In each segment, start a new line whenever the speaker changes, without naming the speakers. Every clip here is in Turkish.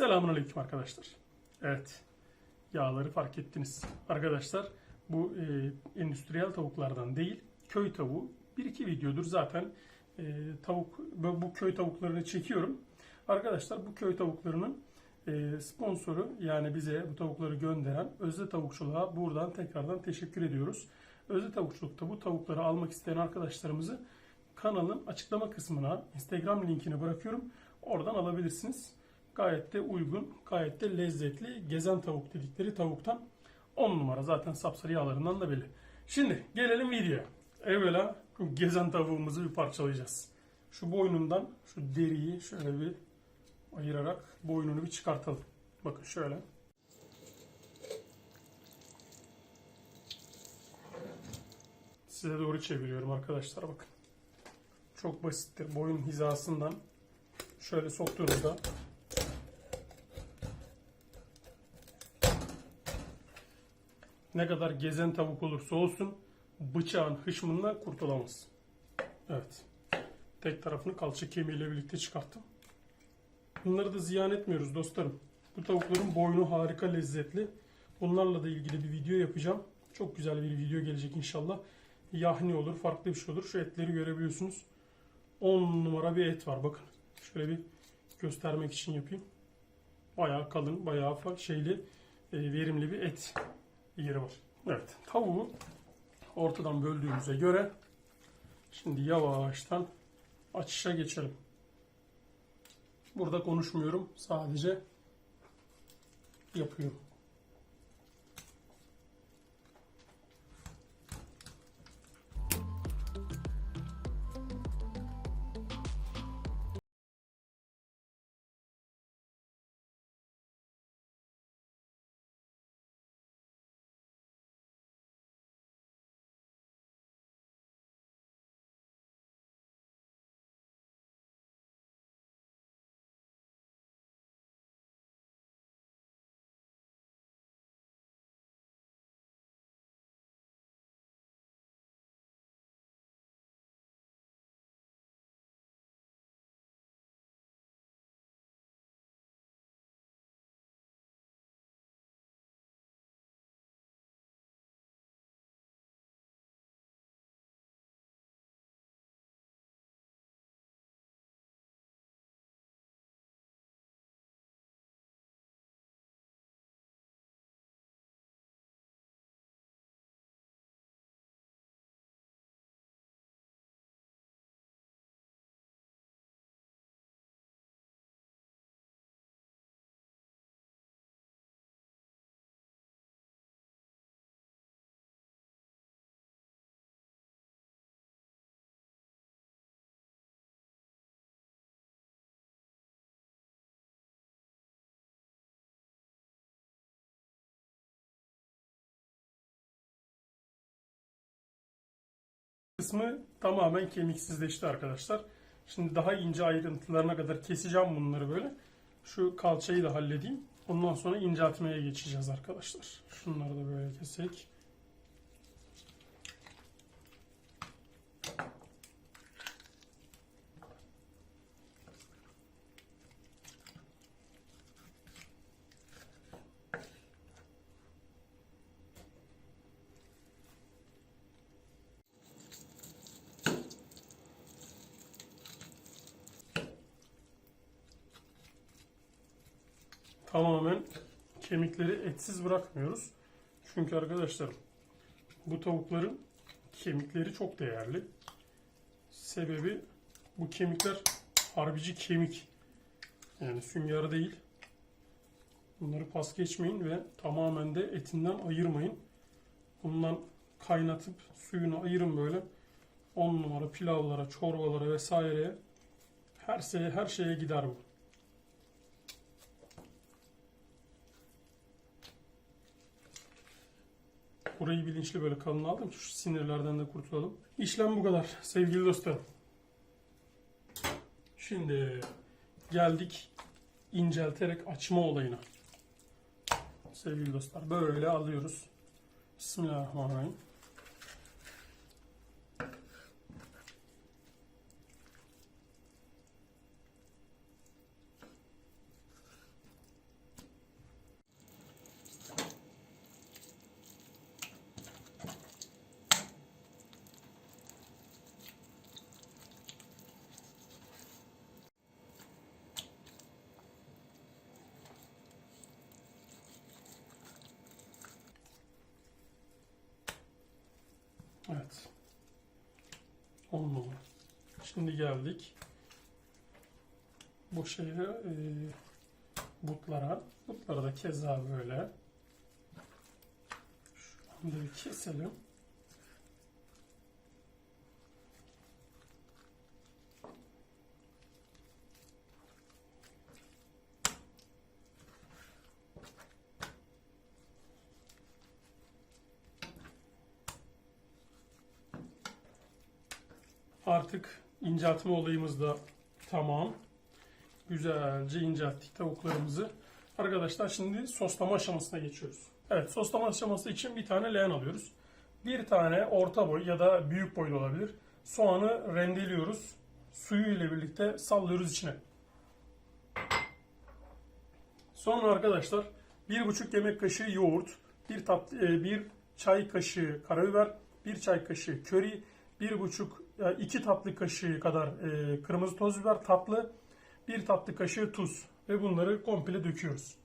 Selamünaleyküm arkadaşlar. Evet, yağları fark ettiniz. Arkadaşlar bu e, endüstriyel tavuklardan değil, köy tavuğu. Bir iki videodur zaten e, tavuk bu köy tavuklarını çekiyorum. Arkadaşlar bu köy tavuklarının e, sponsoru yani bize bu tavukları gönderen Özde Tavukçuluğa buradan tekrardan teşekkür ediyoruz. Özde Tavukçuluk'ta bu tavukları almak isteyen arkadaşlarımızı kanalın açıklama kısmına Instagram linkini bırakıyorum. Oradan alabilirsiniz. Gayet de uygun, gayet de lezzetli gezen tavuk dedikleri tavuktan 10 numara zaten sapsarı yağlarından da belli. Şimdi gelelim videoya. Evvela gezen tavuğumuzu bir parçalayacağız. Şu boynundan şu deriyi şöyle bir ayırarak boynunu bir çıkartalım. Bakın şöyle. Size doğru çeviriyorum arkadaşlar bakın. Çok basittir. Boyun hizasından şöyle soktuğunuzda ne kadar gezen tavuk olursa olsun bıçağın hışmından kurtulamaz. Evet. Tek tarafını kalça kemiğiyle birlikte çıkarttım. Bunları da ziyan etmiyoruz dostlarım. Bu tavukların boynu harika lezzetli. Bunlarla da ilgili bir video yapacağım. Çok güzel bir video gelecek inşallah. Yahni olur, farklı bir şey olur. Şu etleri görebiliyorsunuz. 10 numara bir et var bakın. Şöyle bir göstermek için yapayım. Bayağı kalın, bayağı şeyli, e, verimli bir et yeri var. Evet, tavuğu ortadan böldüğümüze göre şimdi yavaştan açışa geçelim. Burada konuşmuyorum, sadece yapıyorum. Kısmı tamamen kemiksizleşti arkadaşlar. Şimdi daha ince ayrıntılarına kadar keseceğim bunları böyle. Şu kalçayı da halledeyim. Ondan sonra inceltmeye geçeceğiz arkadaşlar. Şunları da böyle kesek. Tamamen kemikleri etsiz bırakmıyoruz. Çünkü arkadaşlar bu tavukların kemikleri çok değerli. Sebebi bu kemikler harbici kemik. Yani sünger değil. Bunları pas geçmeyin ve tamamen de etinden ayırmayın. Bundan kaynatıp suyunu ayırın böyle. 10 numara pilavlara, çorbalara vesaireye her şeye her şeye gider bu. Burayı bilinçli böyle kalın aldım ki şu sinirlerden de kurtulalım. İşlem bu kadar sevgili dostlarım. Şimdi geldik incelterek açma olayına. Sevgili dostlar böyle alıyoruz. Bismillahirrahmanirrahim. Evet. 10 numara. Şimdi geldik. Bu şeye e, butlara. Butlara da keza böyle. Şu anda bir keselim. İnceltme olayımız da tamam. Güzelce incelttik tavuklarımızı. Arkadaşlar şimdi soslama aşamasına geçiyoruz. Evet soslama aşaması için bir tane leğen alıyoruz. Bir tane orta boy ya da büyük boylu olabilir. Soğanı rendeliyoruz. Suyu ile birlikte sallıyoruz içine. Sonra arkadaşlar bir buçuk yemek kaşığı yoğurt, bir tatlı, e, bir çay kaşığı karabiber, bir çay kaşığı köri, bir buçuk e, iki tatlı kaşığı kadar e, kırmızı toz biber tatlı, bir tatlı kaşığı tuz ve bunları komple döküyoruz.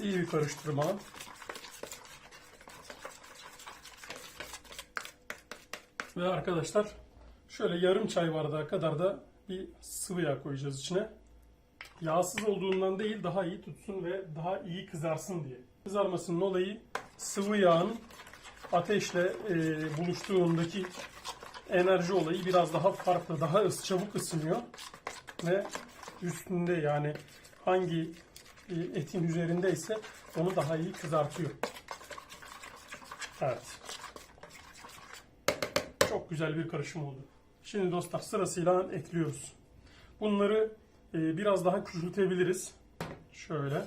İyi bir karıştırma. Ve arkadaşlar şöyle yarım çay bardağı kadar da bir sıvı yağ koyacağız içine. Yağsız olduğundan değil daha iyi tutsun ve daha iyi kızarsın diye. Kızarmasının olayı sıvı yağın ateşle e, buluştuğundaki enerji olayı biraz daha farklı, daha ıs, çabuk ısınıyor ve üstünde yani hangi e, etin üzerindeyse onu daha iyi kızartıyor. Evet. Çok güzel bir karışım oldu. Şimdi dostlar sırasıyla ekliyoruz. Bunları e, biraz daha küçültebiliriz. Şöyle.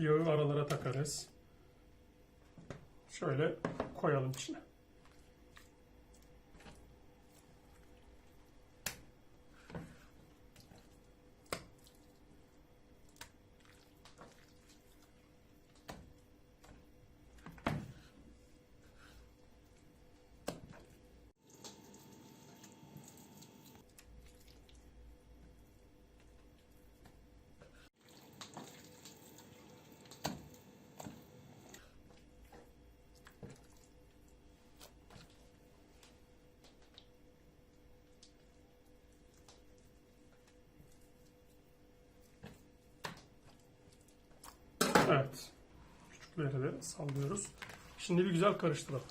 Yağı aralara takarız. Şöyle koyalım içine. Evet. Küçükleri de sallıyoruz. Şimdi bir güzel karıştıralım.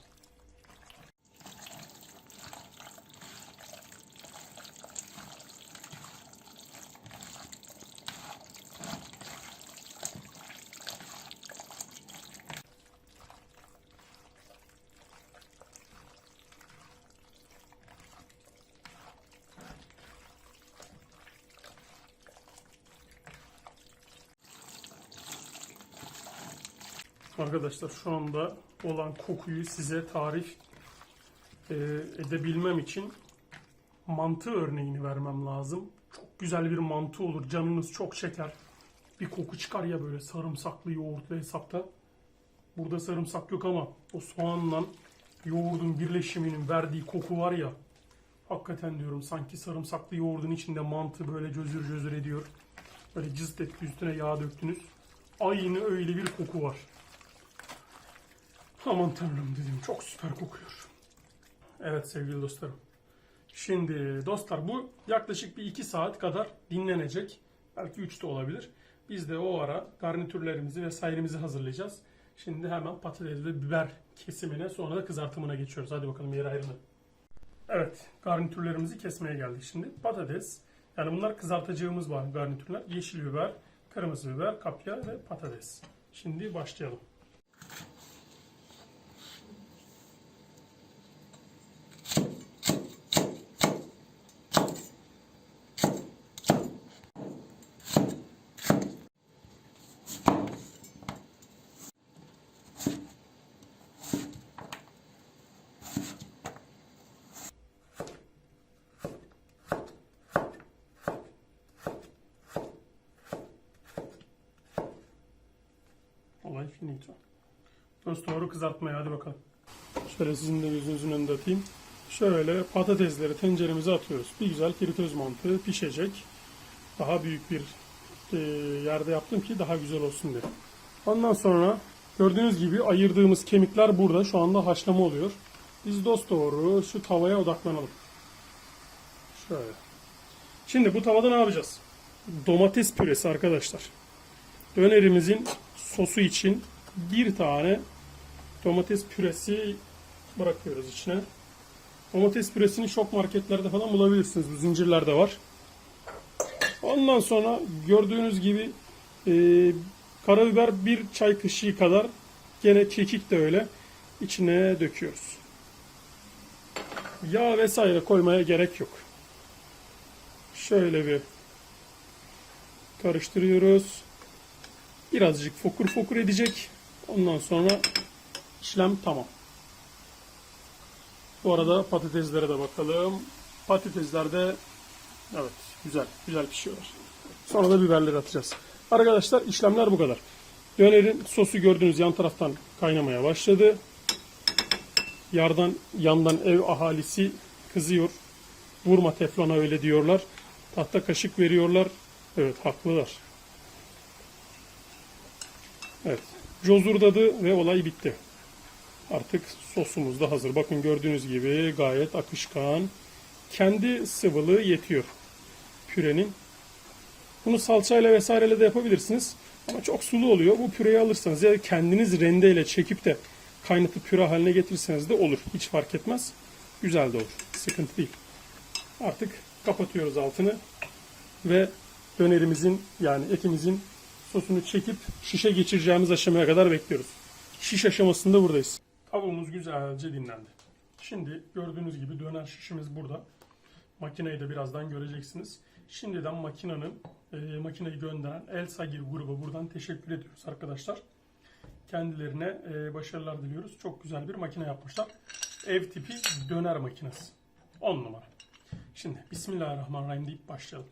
Arkadaşlar şu anda olan kokuyu size tarif e, edebilmem için mantı örneğini vermem lazım. Çok güzel bir mantı olur. Canınız çok çeker. Bir koku çıkar ya böyle sarımsaklı yoğurtlu hesapta. Burada sarımsak yok ama o soğanla yoğurdun birleşiminin verdiği koku var ya. Hakikaten diyorum sanki sarımsaklı yoğurdun içinde mantı böyle cözür cözür ediyor. Böyle cızt etti üstüne yağ döktünüz. Aynı öyle bir koku var. Aman tanrım dedim çok süper kokuyor. Evet sevgili dostlarım. Şimdi dostlar bu yaklaşık bir 2 saat kadar dinlenecek. Belki 3 de olabilir. Biz de o ara garnitürlerimizi vesairemizi hazırlayacağız. Şimdi hemen patates ve biber kesimine sonra da kızartımına geçiyoruz. Hadi bakalım yere ayrılın. Evet garnitürlerimizi kesmeye geldik şimdi. Patates yani bunlar kızartacağımız var garnitürler. Yeşil biber, kırmızı biber, kapya ve patates. Şimdi başlayalım. Olay finito. Dost doğru kızartmaya hadi bakalım. Şöyle sizin de gözünüzün önünde atayım. Şöyle patatesleri tenceremize atıyoruz. Bir güzel fritöz mantığı pişecek. Daha büyük bir e, yerde yaptım ki daha güzel olsun diye. Ondan sonra gördüğünüz gibi ayırdığımız kemikler burada. Şu anda haşlama oluyor. Biz dost doğru şu tavaya odaklanalım. Şöyle. Şimdi bu tavada ne yapacağız? Domates püresi arkadaşlar. Dönerimizin sosu için bir tane domates püresi bırakıyoruz içine. Domates püresini şok marketlerde falan bulabilirsiniz. Bu zincirlerde var. Ondan sonra gördüğünüz gibi e, karabiber bir çay kaşığı kadar gene kekik de öyle içine döküyoruz. Yağ vesaire koymaya gerek yok. Şöyle bir karıştırıyoruz. Birazcık fokur fokur edecek. Ondan sonra işlem tamam. Bu arada patateslere de bakalım. Patatesler de evet güzel güzel pişiyorlar. Sonra da biberleri atacağız. Arkadaşlar işlemler bu kadar. Dönerin sosu gördüğünüz yan taraftan kaynamaya başladı. Yardan yandan ev ahalisi kızıyor. Vurma teflona öyle diyorlar. Tahta kaşık veriyorlar. Evet haklılar. Evet. Cozurdadı ve olay bitti. Artık sosumuz da hazır. Bakın gördüğünüz gibi gayet akışkan. Kendi sıvılığı yetiyor pürenin. Bunu salçayla vesaireyle de yapabilirsiniz. Ama çok sulu oluyor. Bu püreyi alırsanız ya kendiniz rendeyle çekip de kaynatıp püre haline getirirseniz de olur. Hiç fark etmez. Güzel de olur. Sıkıntı değil. Artık kapatıyoruz altını ve dönerimizin yani etimizin sosunu çekip şişe geçireceğimiz aşamaya kadar bekliyoruz. Şiş aşamasında buradayız. Tavuğumuz güzelce dinlendi. Şimdi gördüğünüz gibi döner şişimiz burada. Makineyi de birazdan göreceksiniz. Şimdiden makinenin e, makineyi gönderen El Sagir grubu buradan teşekkür ediyoruz arkadaşlar. Kendilerine e, başarılar diliyoruz. Çok güzel bir makine yapmışlar. Ev tipi döner makinesi. 10 numara. Şimdi Bismillahirrahmanirrahim deyip başlayalım.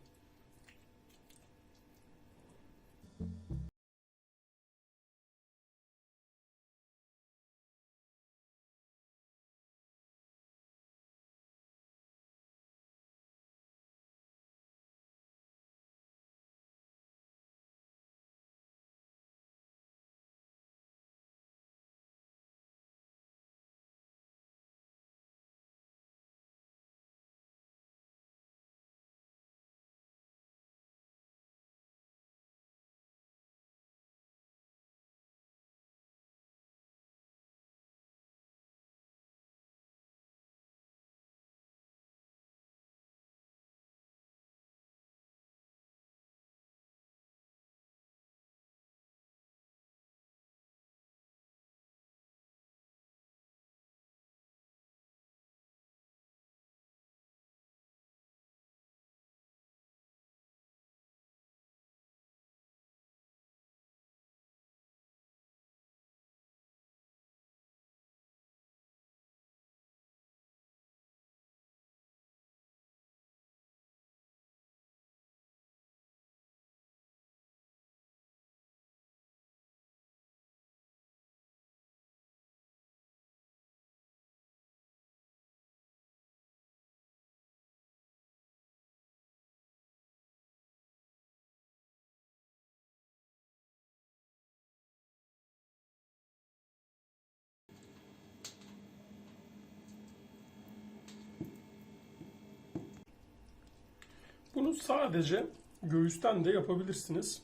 Bunu sadece göğüsten de yapabilirsiniz.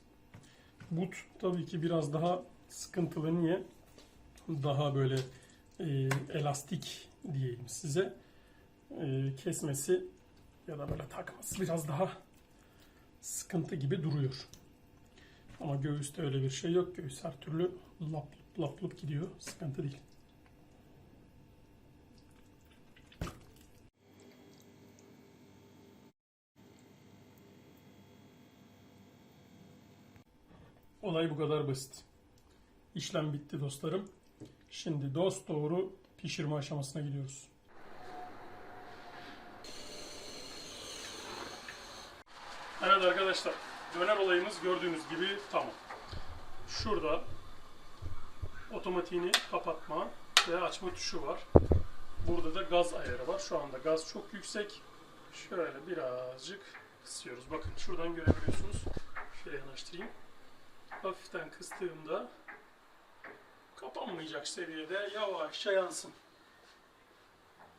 But tabii ki biraz daha sıkıntılı. Niye? Daha böyle e, elastik diyeyim size. E, kesmesi ya da böyle takması biraz daha sıkıntı gibi duruyor. Ama göğüste öyle bir şey yok. Göğüs her türlü lap lap lap gidiyor. Sıkıntı değil. Olay bu kadar basit. İşlem bitti dostlarım. Şimdi dost doğru pişirme aşamasına gidiyoruz. Evet arkadaşlar, döner olayımız gördüğünüz gibi tamam. Şurada otomatiğini kapatma ve açma tuşu var. Burada da gaz ayarı var. Şu anda gaz çok yüksek. Şöyle birazcık kısıyoruz. Bakın şuradan görebiliyorsunuz. Şöyle yanaştırayım. Hafiften kıstığımda kapanmayacak seviyede yavaşça yansın.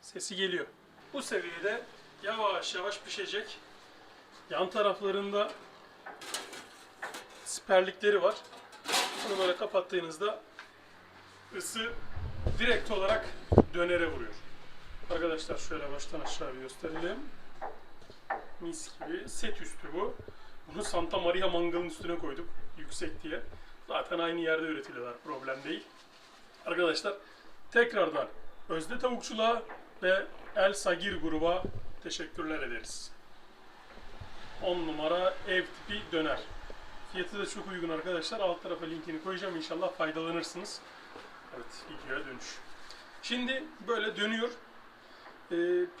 Sesi geliyor. Bu seviyede yavaş yavaş pişecek. Yan taraflarında siperlikleri var. Bunu böyle kapattığınızda ısı direkt olarak dönere vuruyor. Arkadaşlar şöyle baştan aşağı bir gösterelim. Mis gibi set üstü bu. Bunu Santa Maria mangalın üstüne koyduk yüksek diye. Zaten aynı yerde üretiliyorlar problem değil. Arkadaşlar tekrardan Özde Tavukçuluğa ve El Sagir gruba teşekkürler ederiz. 10 numara ev tipi döner. Fiyatı da çok uygun arkadaşlar. Alt tarafa linkini koyacağım. İnşallah faydalanırsınız. Evet, videoya dönüş. Şimdi böyle dönüyor. Ee,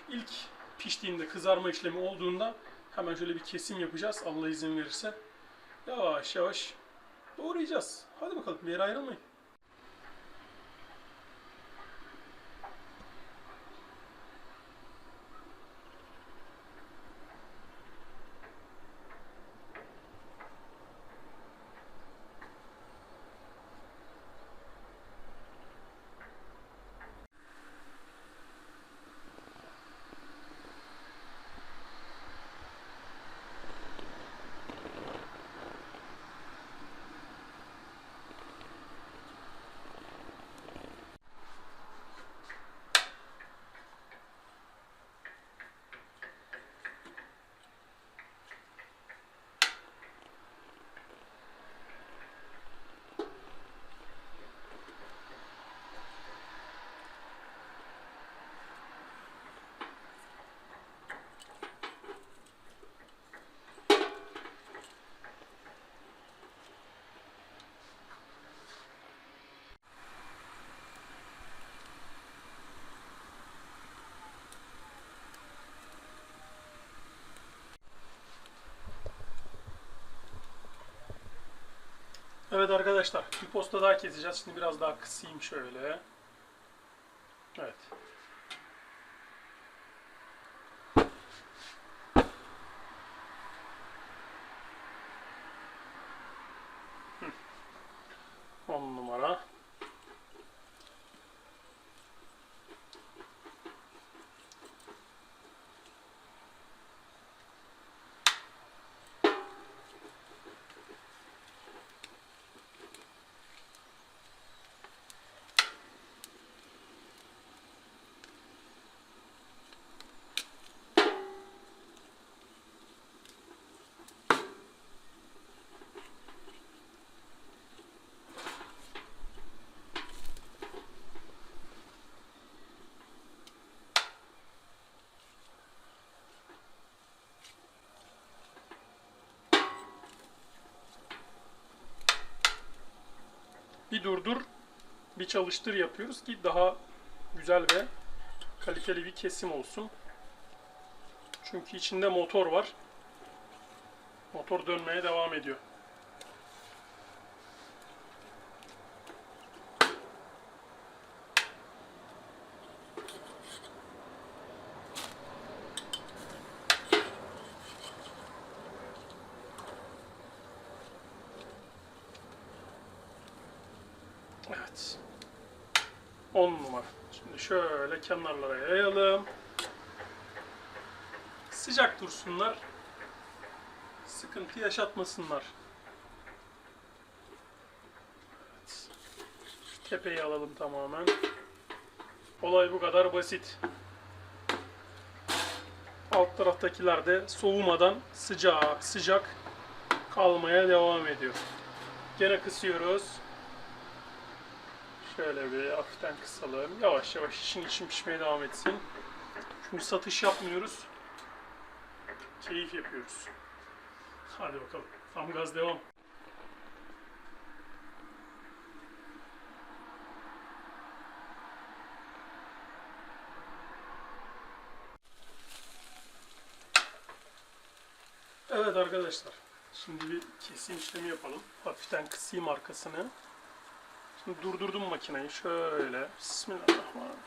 ilk piştiğinde kızarma işlemi olduğunda hemen şöyle bir kesim yapacağız. Allah izin verirse. Yavaş yavaş doğrayacağız. Hadi bakalım bir yere ayrılmayın. Evet arkadaşlar bir posta daha keseceğiz. Şimdi biraz daha kısayım şöyle. Evet. Hı. On numara. Bir durdur, bir çalıştır yapıyoruz ki daha güzel ve kaliteli bir kesim olsun. Çünkü içinde motor var. Motor dönmeye devam ediyor. Evet. 10 numara. Şimdi şöyle kenarlara yayalım. Sıcak dursunlar. Sıkıntı yaşatmasınlar. Evet. Tepeyi alalım tamamen. Olay bu kadar basit. Alt taraftakiler de soğumadan sıcağa sıcak kalmaya devam ediyor. Gene kısıyoruz. Şöyle bir hafiften kısalım. Yavaş yavaş işin için pişmeye devam etsin. Çünkü satış yapmıyoruz. Keyif yapıyoruz. Hadi bakalım. Tam gaz devam. Evet arkadaşlar. Şimdi bir kesim işlemi yapalım. Hafiften kısayım arkasını. Şimdi durdurdum makineyi şöyle. Bismillahirrahmanirrahim.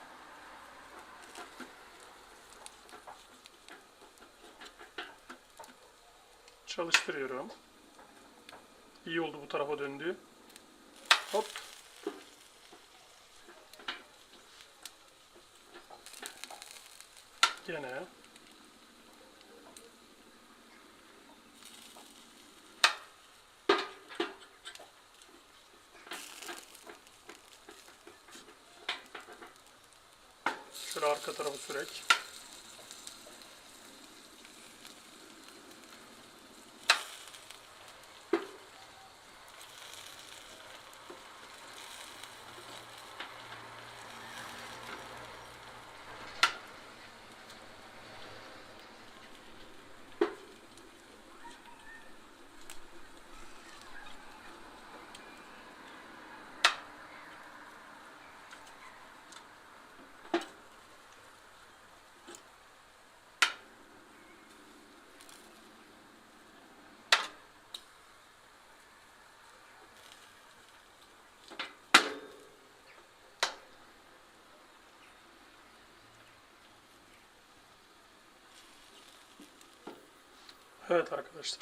Çalıştırıyorum. İyi oldu bu tarafa döndü. Hop. Gene. Şöyle arka tarafı sürek. Evet arkadaşlar.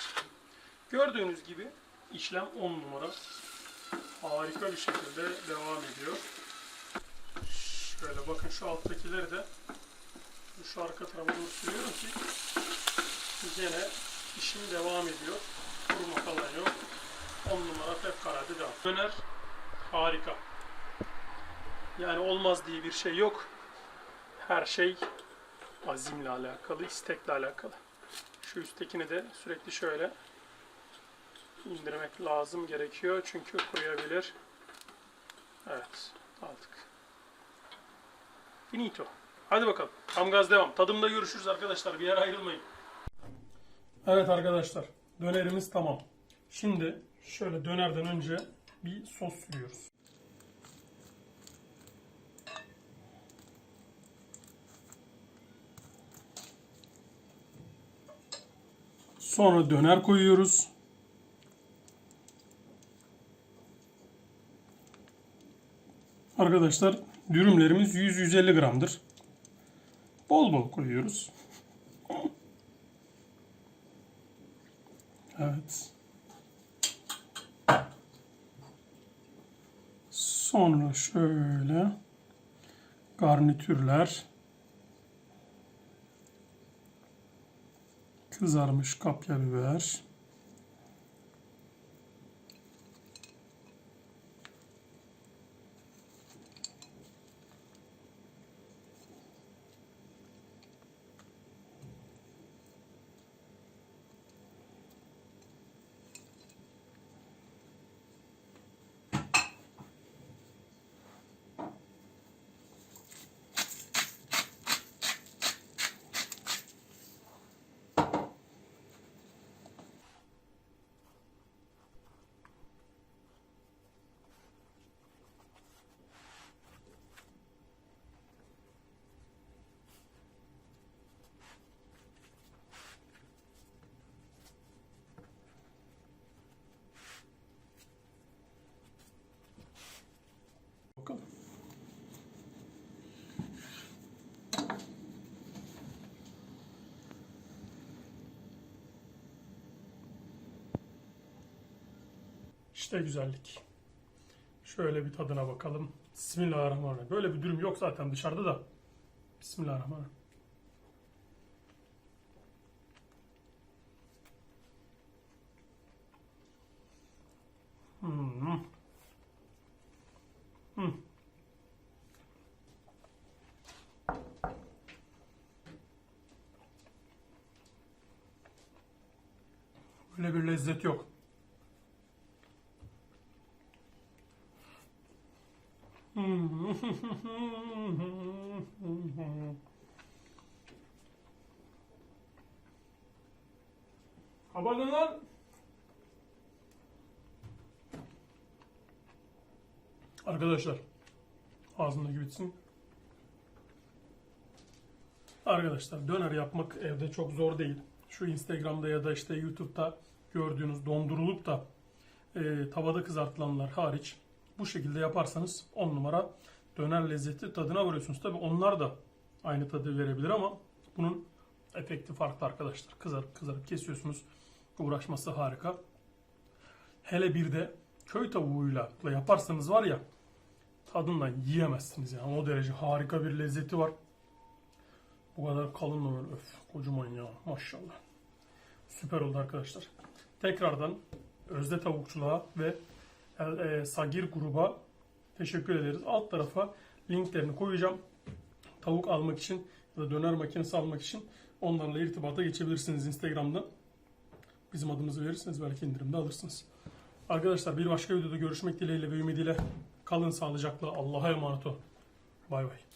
Gördüğünüz gibi işlem 10 numara. Harika bir şekilde devam ediyor. Şöyle bakın şu alttakileri de şu arka tarafa doğru sürüyorum ki gene işim devam ediyor. Kuruma falan yok. 10 numara fevkalade devam. Döner harika. Yani olmaz diye bir şey yok. Her şey azimle alakalı, istekle alakalı. Şu üsttekini de sürekli şöyle indirmek lazım gerekiyor çünkü kuruyabilir. Evet aldık. Finito. Hadi bakalım. Tam gaz devam. Tadımda görüşürüz arkadaşlar. Bir yere ayrılmayın. Evet arkadaşlar. Dönerimiz tamam. Şimdi şöyle dönerden önce bir sos sürüyoruz. Sonra döner koyuyoruz. Arkadaşlar dürümlerimiz 100-150 gramdır. Bol bol koyuyoruz. Evet. Sonra şöyle garnitürler. Kızarmış kapya biber. Bakalım. İşte güzellik. Şöyle bir tadına bakalım. Bismillahirrahmanirrahim. Böyle bir dürüm yok zaten dışarıda da. Bismillahirrahmanirrahim. Hmm. Hmm. Böyle bir lezzet yok. Kapadın lan. Arkadaşlar ağzımdaki bitsin. Arkadaşlar döner yapmak evde çok zor değil. Şu Instagram'da ya da işte YouTube'da gördüğünüz dondurulup da e, tavada kızartılanlar hariç bu şekilde yaparsanız 10 numara döner lezzeti tadına varıyorsunuz. Tabi onlar da aynı tadı verebilir ama bunun efekti farklı arkadaşlar. Kızarıp kızarıp kesiyorsunuz. Uğraşması harika. Hele bir de köy tavuğuyla yaparsanız var ya tadından yiyemezsiniz yani. O derece harika bir lezzeti var. Bu kadar kalın mı böyle? Öf kocaman ya maşallah. Süper oldu arkadaşlar. Tekrardan Özde Tavukçuluğa ve e, Sagir gruba teşekkür ederiz. Alt tarafa linklerini koyacağım. Tavuk almak için ya da döner makinesi almak için onlarla irtibata geçebilirsiniz Instagram'dan. Bizim adımızı verirseniz belki indirimde alırsınız. Arkadaşlar bir başka videoda görüşmek dileğiyle ve ümidiyle kalın sağlıcakla Allah'a emanet olun. Bay bay.